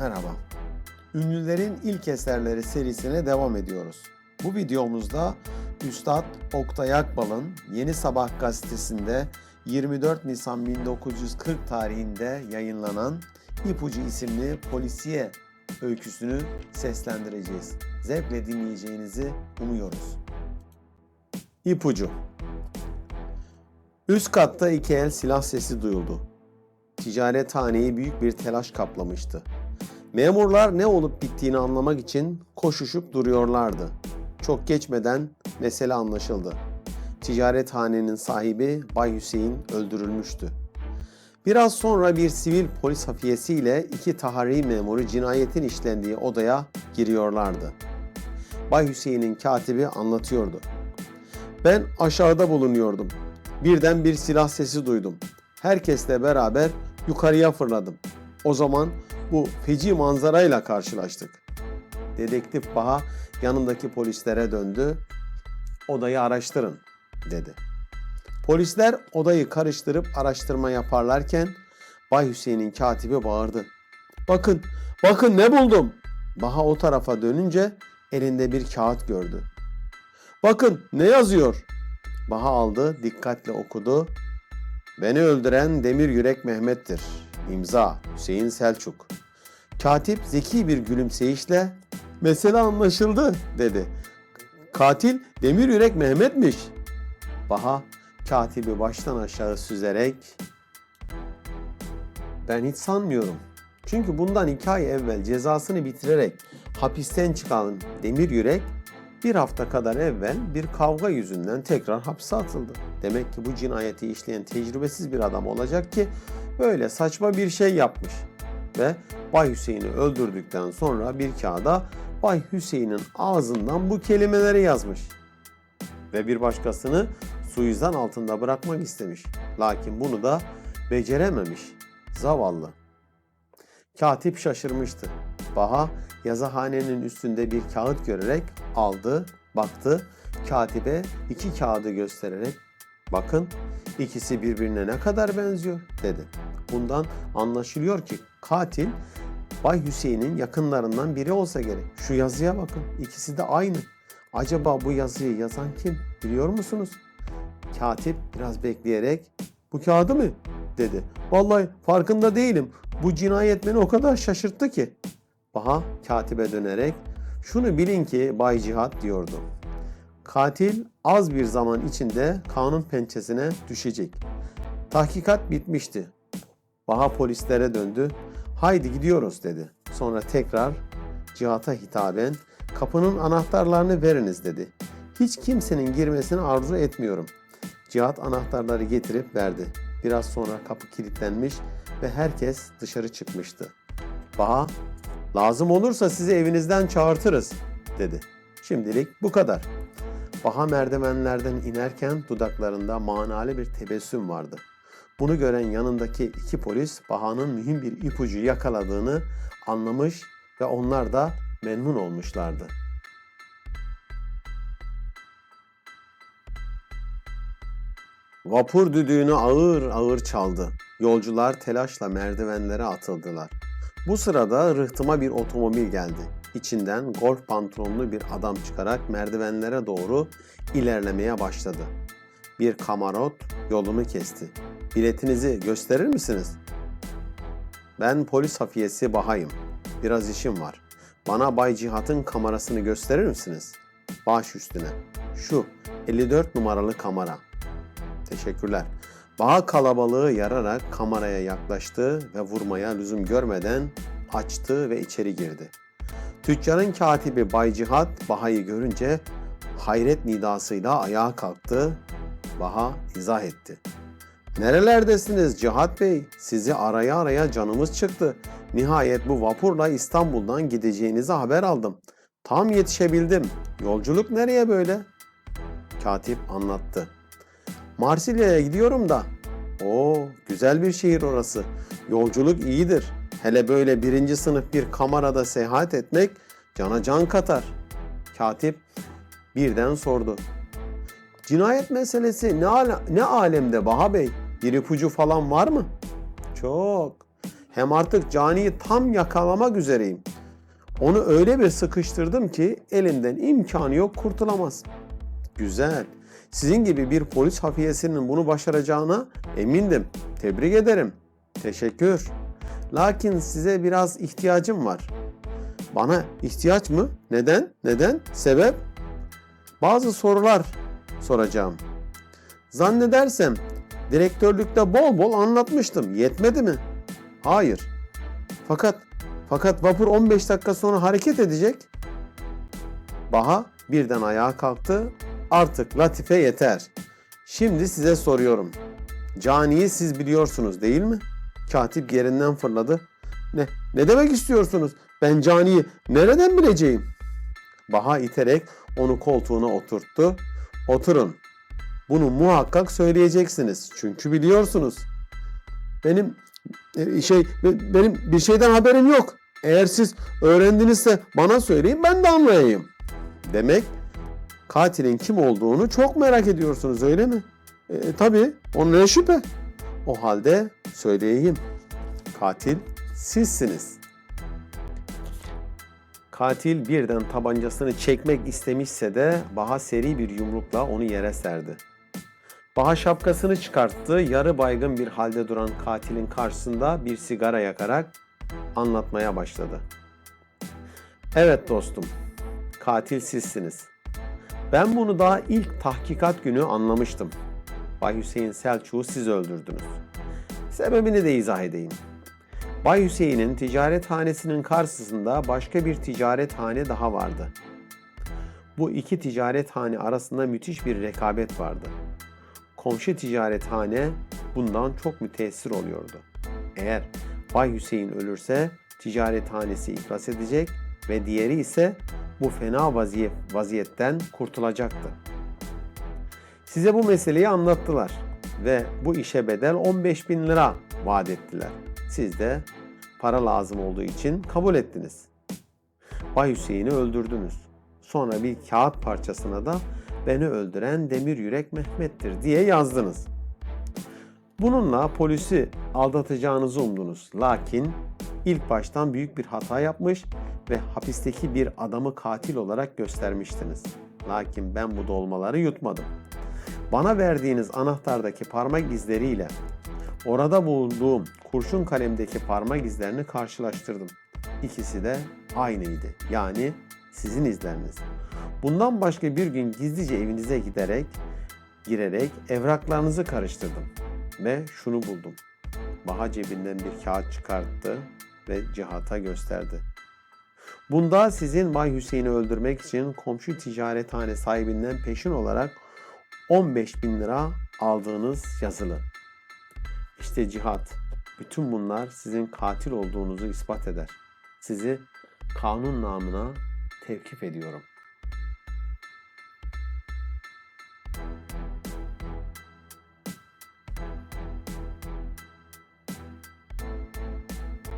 Merhaba. Ünlülerin ilk eserleri serisine devam ediyoruz. Bu videomuzda Üstad Oktay Akbal'ın Yeni Sabah gazetesinde 24 Nisan 1940 tarihinde yayınlanan İpucu isimli polisiye öyküsünü seslendireceğiz. Zevkle dinleyeceğinizi umuyoruz. İpucu Üst katta iki el silah sesi duyuldu. Ticarethaneyi büyük bir telaş kaplamıştı. Memurlar ne olup bittiğini anlamak için koşuşup duruyorlardı. Çok geçmeden mesele anlaşıldı. Ticarethanenin sahibi Bay Hüseyin öldürülmüştü. Biraz sonra bir sivil polis hafiyesiyle iki tahari memuru cinayetin işlendiği odaya giriyorlardı. Bay Hüseyin'in katibi anlatıyordu. Ben aşağıda bulunuyordum. Birden bir silah sesi duydum. Herkesle beraber yukarıya fırladım. O zaman bu feci manzarayla karşılaştık. Dedektif Baha yanındaki polislere döndü. Odayı araştırın dedi. Polisler odayı karıştırıp araştırma yaparlarken Bay Hüseyin'in katibi bağırdı. Bakın, bakın ne buldum. Baha o tarafa dönünce elinde bir kağıt gördü. Bakın ne yazıyor? Baha aldı, dikkatle okudu. Beni öldüren Demir Yürek Mehmet'tir. İmza Hüseyin Selçuk. Katip zeki bir gülümseyişle mesele anlaşıldı dedi. Katil Demir Yürek Mehmet'miş. Baha katibi baştan aşağı süzerek ben hiç sanmıyorum. Çünkü bundan iki ay evvel cezasını bitirerek hapisten çıkan Demir Yürek bir hafta kadar evvel bir kavga yüzünden tekrar hapse atıldı. Demek ki bu cinayeti işleyen tecrübesiz bir adam olacak ki böyle saçma bir şey yapmış. Ve Bay Hüseyin'i öldürdükten sonra bir kağıda Bay Hüseyin'in ağzından bu kelimeleri yazmış. Ve bir başkasını suizan altında bırakmak istemiş. Lakin bunu da becerememiş. Zavallı. Katip şaşırmıştı. Baha yazıhanenin üstünde bir kağıt görerek aldı, baktı. Katibe iki kağıdı göstererek bakın ikisi birbirine ne kadar benziyor dedi. Bundan anlaşılıyor ki katil Bay Hüseyin'in yakınlarından biri olsa gerek. Şu yazıya bakın ikisi de aynı. Acaba bu yazıyı yazan kim biliyor musunuz? Katip biraz bekleyerek bu kağıdı mı dedi. Vallahi farkında değilim. Bu cinayet beni o kadar şaşırttı ki. Baha katibe dönerek şunu bilin ki Bay Cihat diyordu. Katil az bir zaman içinde kanun pençesine düşecek. Tahkikat bitmişti. Baha polislere döndü. Haydi gidiyoruz dedi. Sonra tekrar Cihat'a hitaben kapının anahtarlarını veriniz dedi. Hiç kimsenin girmesini arzu etmiyorum. Cihat anahtarları getirip verdi. Biraz sonra kapı kilitlenmiş ve herkes dışarı çıkmıştı. Baha, lazım olursa sizi evinizden çağırtırız dedi. Şimdilik bu kadar. Baha merdivenlerden inerken dudaklarında manalı bir tebessüm vardı. Bunu gören yanındaki iki polis Baha'nın mühim bir ipucu yakaladığını anlamış ve onlar da memnun olmuşlardı. Vapur düdüğünü ağır ağır çaldı. Yolcular telaşla merdivenlere atıldılar. Bu sırada rıhtıma bir otomobil geldi. İçinden golf pantolonlu bir adam çıkarak merdivenlere doğru ilerlemeye başladı. Bir kamarot yolunu kesti. Biletinizi gösterir misiniz? Ben polis hafiyesi Bahayım. Biraz işim var. Bana Bay Cihat'ın kamerasını gösterir misiniz? Baş üstüne. Şu 54 numaralı kamera. Teşekkürler. Baha kalabalığı yararak kameraya yaklaştı ve vurmaya lüzum görmeden açtı ve içeri girdi. Tüccarın katibi Bay Cihat Baha'yı görünce hayret nidasıyla ayağa kalktı. Baha izah etti. Nerelerdesiniz Cihat Bey? Sizi araya araya canımız çıktı. Nihayet bu vapurla İstanbul'dan gideceğinizi haber aldım. Tam yetişebildim. Yolculuk nereye böyle? Katip anlattı. Marsilya'ya gidiyorum da. Oo, güzel bir şehir orası. Yolculuk iyidir. Hele böyle birinci sınıf bir kamerada seyahat etmek cana can katar. Katip birden sordu. Cinayet meselesi ne, ala- ne alemde Baha Bey? Bir ipucu falan var mı? Çok. Hem artık caniyi tam yakalamak üzereyim. Onu öyle bir sıkıştırdım ki elinden imkanı yok kurtulamaz. Güzel. Sizin gibi bir polis hafiyesinin bunu başaracağına emindim. Tebrik ederim. Teşekkür. Lakin size biraz ihtiyacım var. Bana ihtiyaç mı? Neden? Neden? Sebep? Bazı sorular soracağım. Zannedersem direktörlükte bol bol anlatmıştım. Yetmedi mi? Hayır. Fakat fakat vapur 15 dakika sonra hareket edecek. Baha birden ayağa kalktı. Artık Latife yeter. Şimdi size soruyorum. Cani'yi siz biliyorsunuz değil mi? Katip yerinden fırladı. Ne, ne demek istiyorsunuz? Ben Cani'yi nereden bileceğim? Baha iterek onu koltuğuna oturttu. Oturun. Bunu muhakkak söyleyeceksiniz. Çünkü biliyorsunuz. Benim e, şey be- benim bir şeyden haberim yok. Eğer siz öğrendinizse bana söyleyin ben de anlayayım. Demek katilin kim olduğunu çok merak ediyorsunuz öyle mi? E, tabii onun ne şüphe. O halde söyleyeyim. Katil sizsiniz. Katil birden tabancasını çekmek istemişse de Baha seri bir yumrukla onu yere serdi. Baha şapkasını çıkarttı, yarı baygın bir halde duran katilin karşısında bir sigara yakarak anlatmaya başladı. Evet dostum, katil sizsiniz. Ben bunu daha ilk tahkikat günü anlamıştım. Bay Hüseyin Selçuk'u siz öldürdünüz. Sebebini de izah edeyim. Bay Hüseyin'in ticarethanesinin karşısında başka bir ticarethane daha vardı. Bu iki ticarethane arasında müthiş bir rekabet vardı. Komşu ticarethane bundan çok müteessir oluyordu. Eğer Bay Hüseyin ölürse ticarethanesi iflas edecek ve diğeri ise bu fena vaziyet, vaziyetten kurtulacaktı. Size bu meseleyi anlattılar ve bu işe bedel 15 bin lira vaat ettiler. Siz de para lazım olduğu için kabul ettiniz. Bay Hüseyin'i öldürdünüz. Sonra bir kağıt parçasına da beni öldüren demir yürek Mehmet'tir diye yazdınız. Bununla polisi aldatacağınızı umdunuz. Lakin ilk baştan büyük bir hata yapmış ve hapisteki bir adamı katil olarak göstermiştiniz. Lakin ben bu dolmaları yutmadım. Bana verdiğiniz anahtardaki parmak izleriyle orada bulduğum kurşun kalemdeki parmak izlerini karşılaştırdım. İkisi de aynıydı. Yani sizin izleriniz. Bundan başka bir gün gizlice evinize giderek, girerek evraklarınızı karıştırdım ve şunu buldum. Baha cebinden bir kağıt çıkarttı ve Cihat'a gösterdi. Bunda sizin Bay Hüseyin'i öldürmek için komşu ticarethane sahibinden peşin olarak 15 bin lira aldığınız yazılı. İşte cihat. Bütün bunlar sizin katil olduğunuzu ispat eder. Sizi kanun namına tevkif ediyorum.